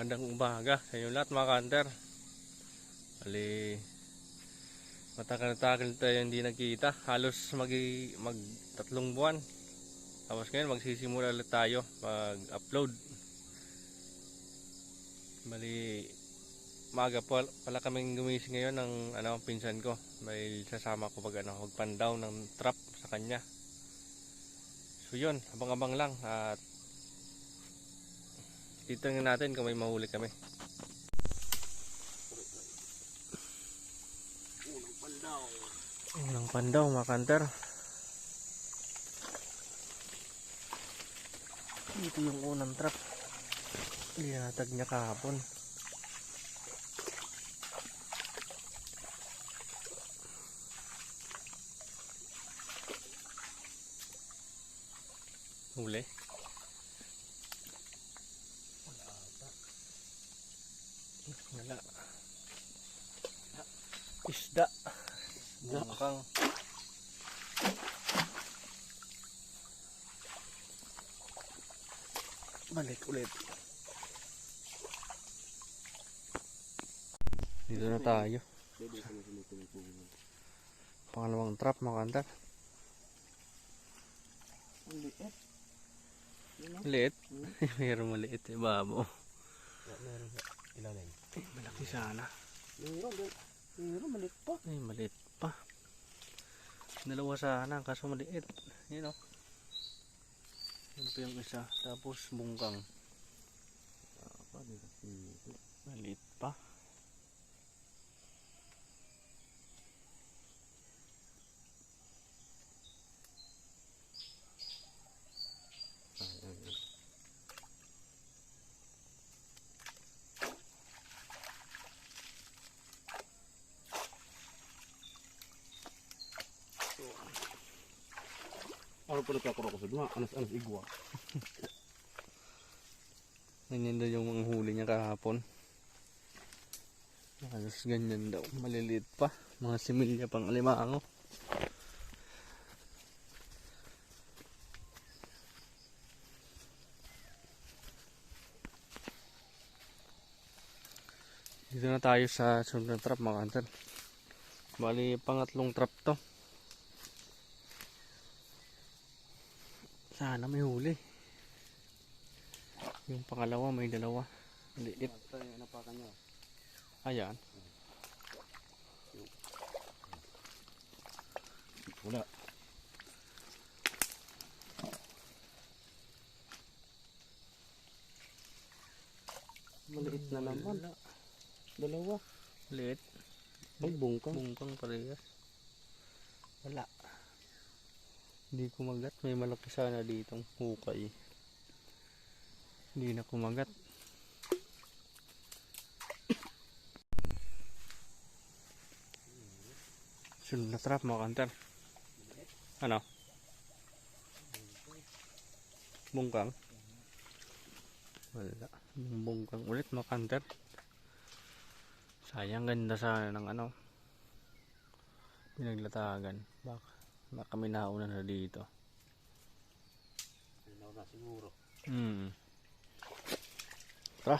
Magandang umaga sa inyo lahat mga kanter. Bali, matagal na tagal tayo hindi nagkita. Halos mag, mag tatlong buwan. Tapos ngayon magsisimula ulit tayo mag-upload. Bali, maaga pa, pala kaming gumising ngayon ng ano, pinsan ko. Dahil sasama ko pag ano, magpandaw ng trap sa kanya. So yun, abang-abang lang at titingnan natin kung may mahuli kami. Unang pandaw. Unang pandaw mga kanter. Dito yung unang trap. Linatag niya kahapon. Huli. Wala. Isda. Isda. Mukhang balik ulit. Dito na tayo. Pangalawang trap. Ang liit. Maliit. Mayroong maliit eh, babo. Meron sa ilalim. Eh, malaki sana. Meron. Meron maliit pa. Ay, maliit pa. Dalawa sana, kaso maliit. Yun o. Yun pa yung isa. Tapos bungkang. Dito. Maliit pa. Ano pa nagkakuro ko sa duma? Anas-anas igwa. Ganyan daw yung mga huli niya kahapon. Halos ganyan daw. Maliliit pa. Mga similya pang alimango. Dito na tayo sa sunod trap mga kantan. Bali pangatlong trap to. Sana may huli. Yung pangalawa may dalawa. Liit. Ito yung napakan niya. Ayan. Wala. Maliit na naman. Dalawa. Liit. Ay, bungkang. Bungkang parehas. Wala. Hindi kumagat. May malaki sana ditong hukay. Hindi na kumagat. Sunod na trap mga kanter. Ano? Bungkang? Wala. Bungkang ulit mga kanter. Sayang ganda sana ng ano. Pinaglatagan. Baka, baka kami nauna na dito. Ano na siguro. Hmm. Tara.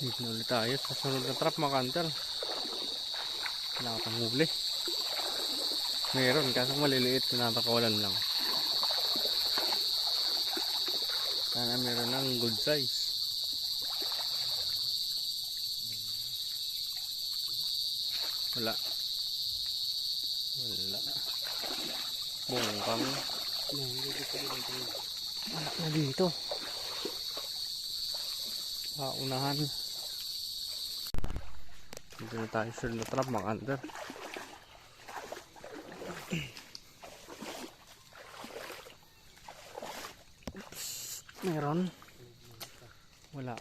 Dito na ulit tayo sa sunod na trap mga kanter. Wala pang huli. Meron, kaso maliliit. Pinapakawalan lang. Sana meron ng good size. Wala. Bungkang. Wala na dito. Paunahan. Dito na tayo sa na trap mga under. Meron. Wala.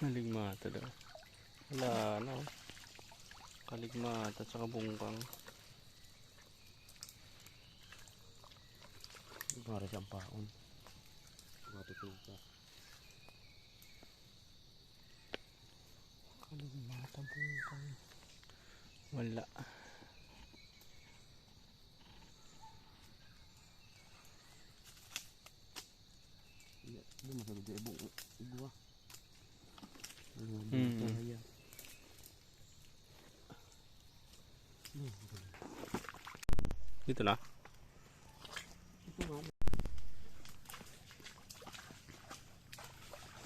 Kaligmata daw. Wala na. oh. Kaligmata at saka bungkang. Mara siyang paon. Matutuwa ka. Kalimatan. Wala. Ito masabi ka ibong igwa. Ano ang bintaya. Dito na?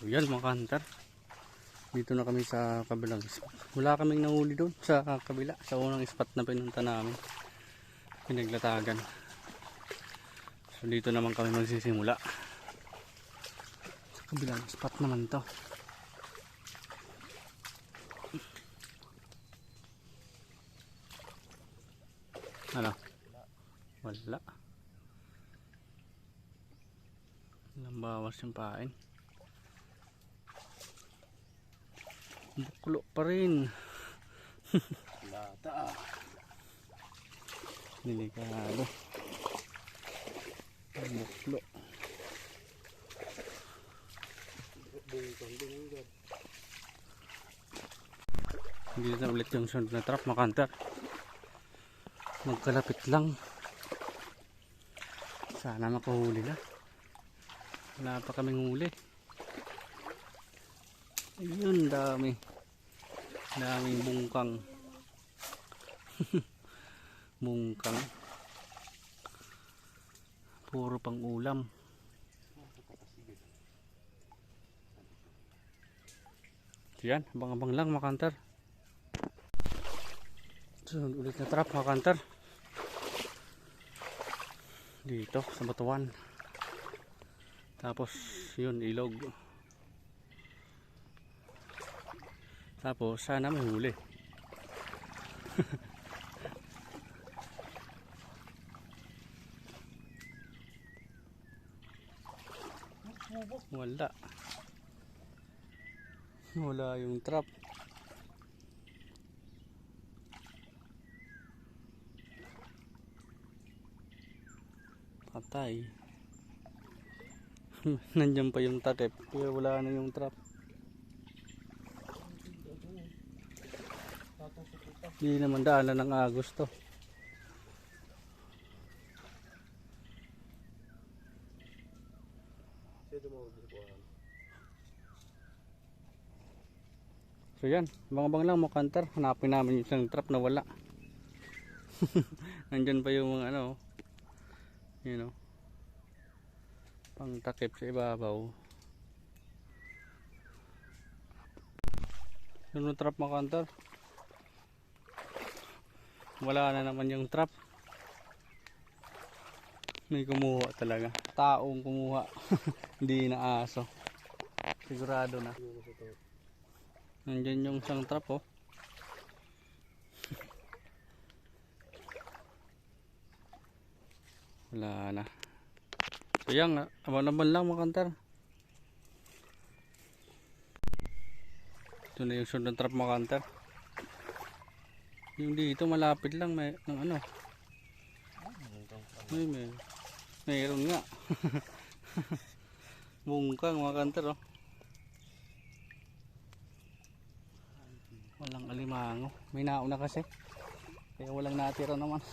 So, yan mga hunter. Dito na kami sa kabilang spot. Wala kaming nahuli doon sa kabila. Sa unang spot na pinunta namin. Pinaglatagan. So dito naman kami magsisimula. Sa kabilang spot naman to. Ano? Wala. Walang bawas yung pain. Buklo pa rin. Lata ah. Delikado. Buklo. Hindi na ulit yung sunod na trap makanter. Magkalapit lang. Sana makahuli na. Wala pa kaming huli. Ayun, dami. Daming bungkang. bungkang. Puro pang ulam. Yan, abang-abang lang makanter. Sunod ulit na trap mga kanter. Dito sa Batuan. Tapos yun ilog. Tapos sana may huli. Wala. Wala yung trap. Patay. Nandiyan pa yung takip. Kaya wala na yung trap. Hindi naman daanan ng agos to. So yan, bang-bang lang mo kanter. Hanapin namin yung isang trap na wala. Nandyan pa yung mga ano. You know. Pang takip sa ibabaw. Yung trap mo kanter. Wala na naman yung trap. May kumuha talaga. Taong kumuha. Hindi na aso. Sigurado na. Nandyan yung isang trap oh. Wala na. So yan, abang-abang lang mga kantar. Ito na yung sunod trap mga kantar. Yung dito malapit lang may ng ano. May may mayroon nga. Bungkang mga kantar oh. Walang alimango. May nauna kasi. Kaya walang natira naman.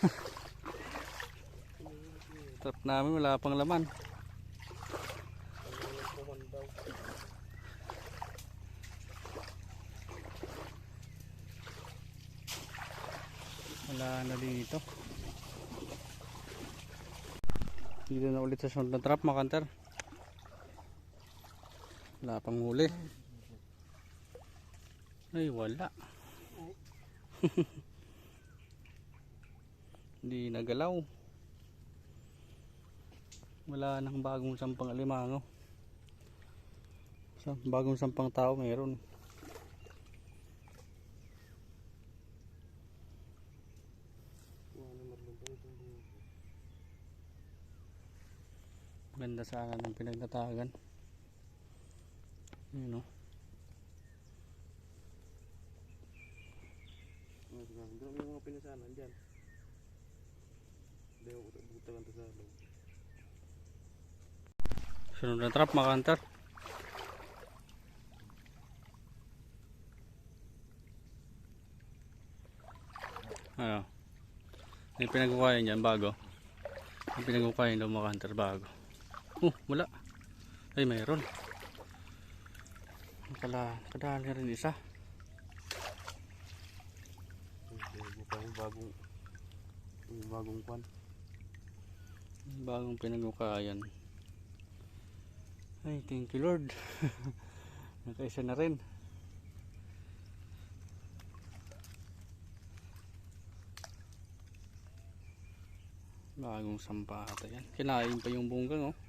Trap namin wala pang laman. Wala na dito. Dito na ulit sa sunod na trap makanter. Wala pang huli. Ay wala. Hindi nagalaw. Wala nang bagong sampang alimango. Bagong sampang tao meron. Wala na marlong pa itong buko. Ganda sana ng pinagtatagan. Yun o. Doon yung mga pinasanan dyan. Ako butagan to sa loob. Sunod na trap mga kantar. Ano? May pinagkukayan dyan bago. May pinagkukayan daw mga kantar bago. Oh, wala. Ay, mayroon. Kala, kadali rin isa. Bagong Yung bagong kwan. Bagong pinagukayan. Ay, thank you Lord. Nakaisa na rin. Bagong sampata yan. Kinain pa yung bunggang oh.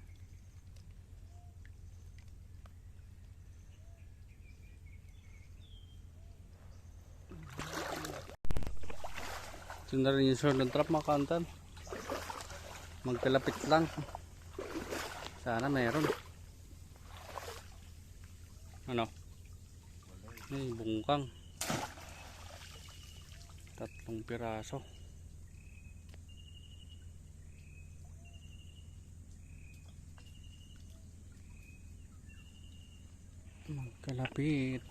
Ito na rin yung sword ng trap mga kantan. Magkalapit lang. Sana meron. Ano? Ay, bungkang. Tatlong piraso. Magkalapit.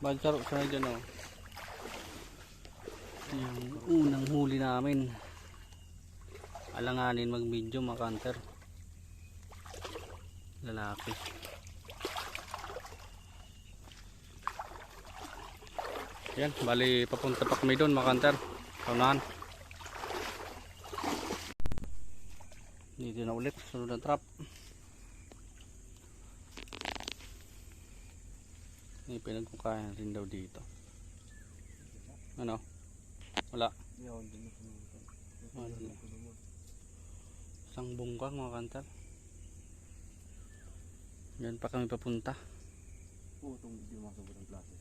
Bansaro sana dyan oh. Yung unang huli namin. Alanganin mag-video mga kanter. Lalaki. Yan, bali papunta pa kami doon mga kanter. Kaunahan. Dito na ulit, sunod ang trap. May pinagkukayan rin daw dito. Ano? Wala. Yun, din na. Wala. Isang bungkang mga kantar. Yan pa kami papunta. Oo, itong di masabot ang klase.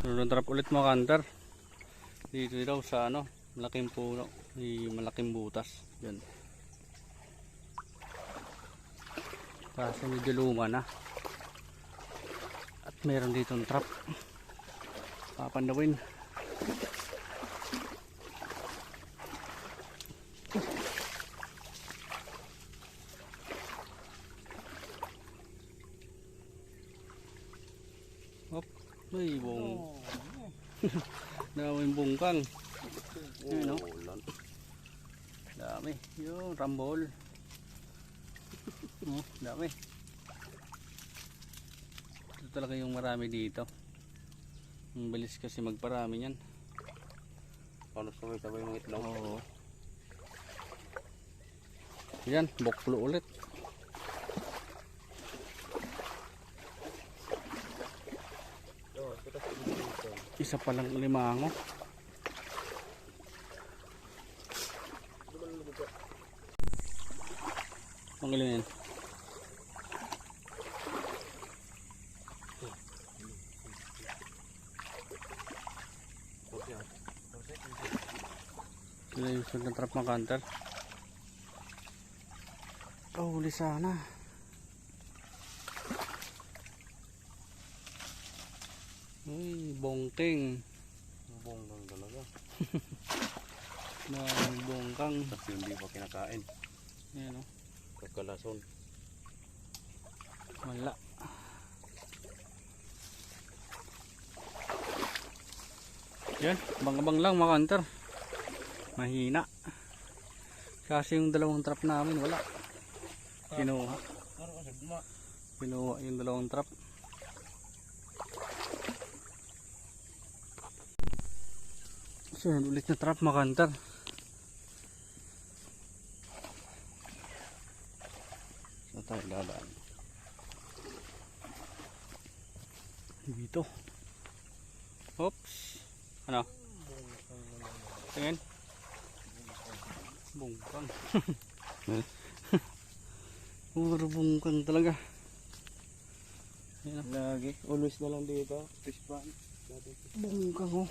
Sunod trap ulit mga kantar. Dito daw sa ano, malaking puno. May malaking butas. Yan. Kaso medyo luma na. Meron dito trap. Papandawin. Hop, may bong. Daming bungkang. Ayun, no? Dami. Yung rambol. Oh, dami. Talaga yung marami dito. Ang bilis kasi magparami yan. Paano sabay-sabay mga itlog? Oo. Yan, boklo ulit. Isa pa lang limango. Ang ilan yan? Sunod ng trap mga kanter. Oh, huli sana. Uy, bongking. Bonggang talaga. Na bongkang. Kasi hindi pa kinakain. Yan o. Kakalason. Wala. Yan, abang-abang lang mga kanter. Mahina. Kasi yung dalawang trap namin wala. Kinuha. Kinuha yung dalawang trap. Sunod ulit na trap mga kanter. Saan tayo dadaan? Dito. Oops. Ano? Tingin. Bungkang. Puro bungkang talaga. Ayan, Lagi. Always na lang dito. Fish pan. Dati fish bungkang oh.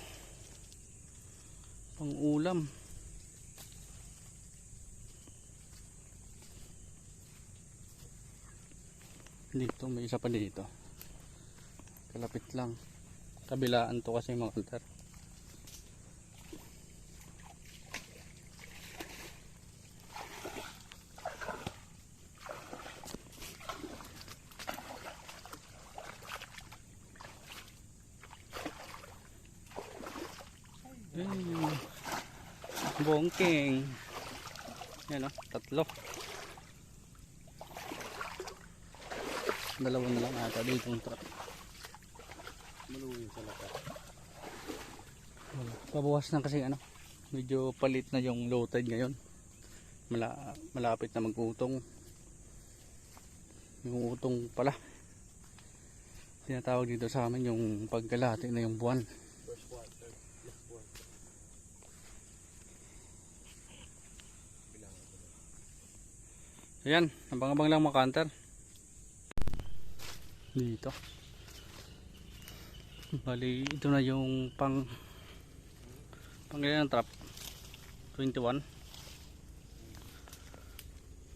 Pang ulam. Dito, may isa pa dito. Kalapit lang. Kabilaan to kasi mga kaltar. Ay, bongking. Yan o, tatlo. Dalawa na lang ata dito yung truck. Maluwin sa lakas. Pabawas na kasi ano. Medyo palit na yung low tide ngayon. Mala, malapit na mag-utong. Yung utong pala. Tinatawag dito sa amin yung pagkalahati na yung buwan. Ayan, abang-abang lang mga counter. Dito. Bali, ito na yung pang pang ilan ang trap? 21.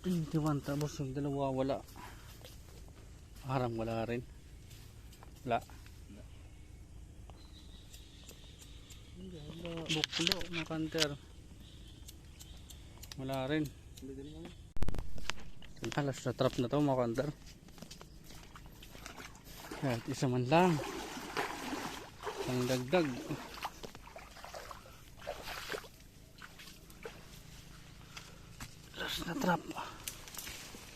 21 tapos yung dalawa wala. Parang wala rin. Wala. Buklo mga counter. Wala rin. Alas na trap na to mga kantar. Kahit isa man lang. Ang dagdag. Alas na trap.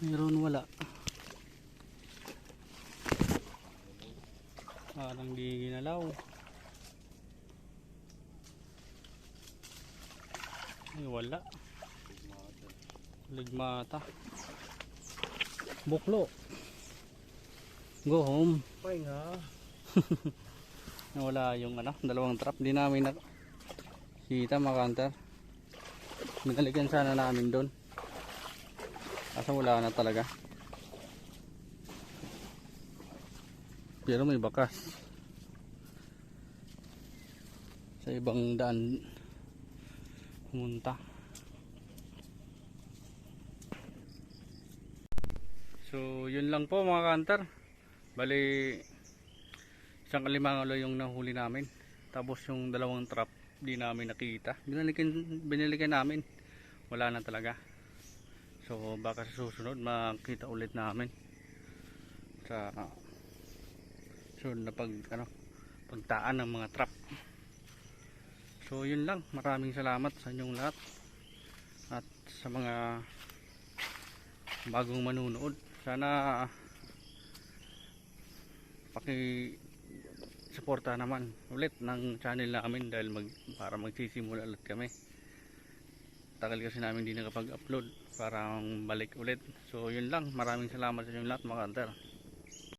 Meron wala. Parang di ginalaw. Ay wala. Ligmata. Buklo. Go home. Pahinga. Nawala yung ano, dalawang trap. Di namin na kita makantar. Binalikan sana namin doon. Kaso wala na talaga. Pero may bakas. Sa ibang daan pumunta. So, yun lang po mga kantar. Bali, isang kalimangalo yung nahuli namin. Tapos yung dalawang trap, di namin nakita. Binalikan, binalikan namin. Wala na talaga. So, baka sa susunod, makita ulit namin. Sa sunod na pag, ano, pagtaan ng mga trap. So, yun lang. Maraming salamat sa inyong lahat. At sa mga bagong manunood. Sana paki suporta naman ulit ng channel namin dahil mag, para magsisimula ulit kami. Tagal kasi namin hindi nakapag-upload para balik ulit. So yun lang. Maraming salamat sa inyong lahat mga kanter.